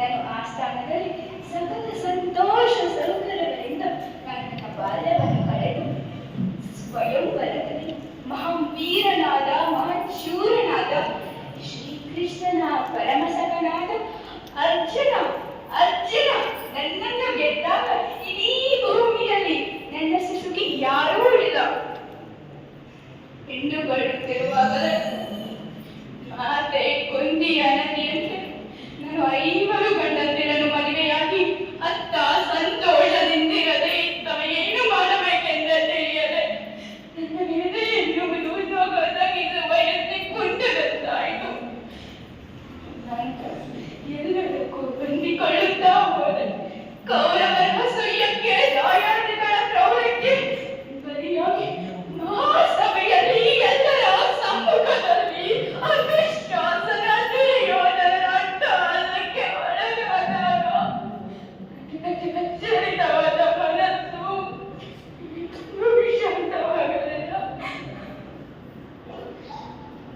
ನಾನು ಆ ಸ್ಥಾನದಲ್ಲಿ ಸಕಲ ಸಂತೋಷ ಸೌಕರ್ಯಗಳಿಂದ ನಾನು ನನ್ನ ಬಾಲ್ಯವನ್ನು ಕಳೆದು ಸ್ವಯಂವರದಲ್ಲಿ ಮಹಾವೀರನಾದ ಮಹಾಶೂರನಾದ ಶ್ರೀಕೃಷ್ಣನ ಪರಮಸಕನಾದ ಅರ್ಜುನ ಅರ್ಜುನ, ನನ್ನನ್ನು ಗೆದ್ದಾಗ ಇಡೀ ಭೂಮಿಯಲ್ಲಿ ನನ್ನ ಶಿಶುಗೆ ಯಾರೂ ಇಲ್ಲ. ಹಿಂಡುಗಳುತ್ತಿರುವಾಗಲೇ ಮಾತೆ ಕುಂದಿಯ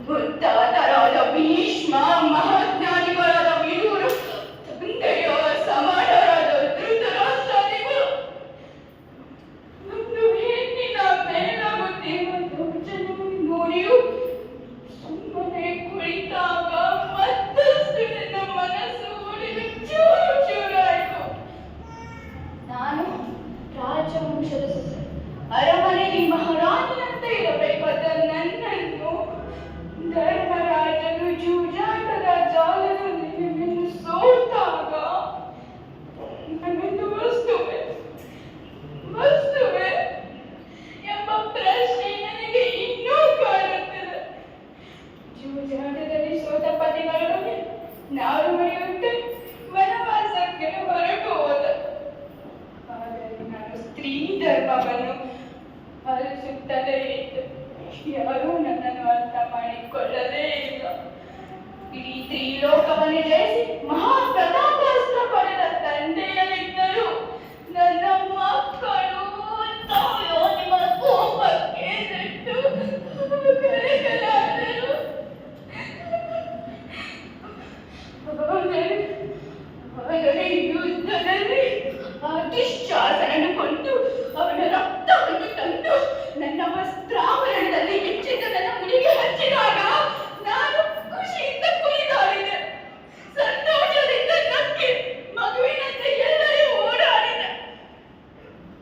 ಬುದ್ಧತರಾದ ಭೀಷ್ಮ ಮಹಾಜ್ಞಾನಿಗಳಾದ ಸಹೋದರಿ ಸೋತಪತಿಗಳೊಡನೆ ನಾವು ಮರೆಯುತ್ತೆ ವನವಾಸಕ್ಕೆ ಹೊರಟು ಹೋದ ಆದರೆ ನಾನು ಸ್ತ್ರೀ ಧರ್ಮವನ್ನು ಪಾಲಿಸುತ್ತಲೇ ಇದ್ದೆ ಯಾರೂ ನನ್ನನ್ನು ಅರ್ಥ ಮಾಡಿಕೊಳ್ಳಲೇ ಇಲ್ಲ ಇಡೀ ತ್ರಿಲೋಕವನ್ನೇ ಜಯಿಸಿ ಮಹಾಪ್ರತಾಪ ಪಡೆದ ತಂದೆಯ British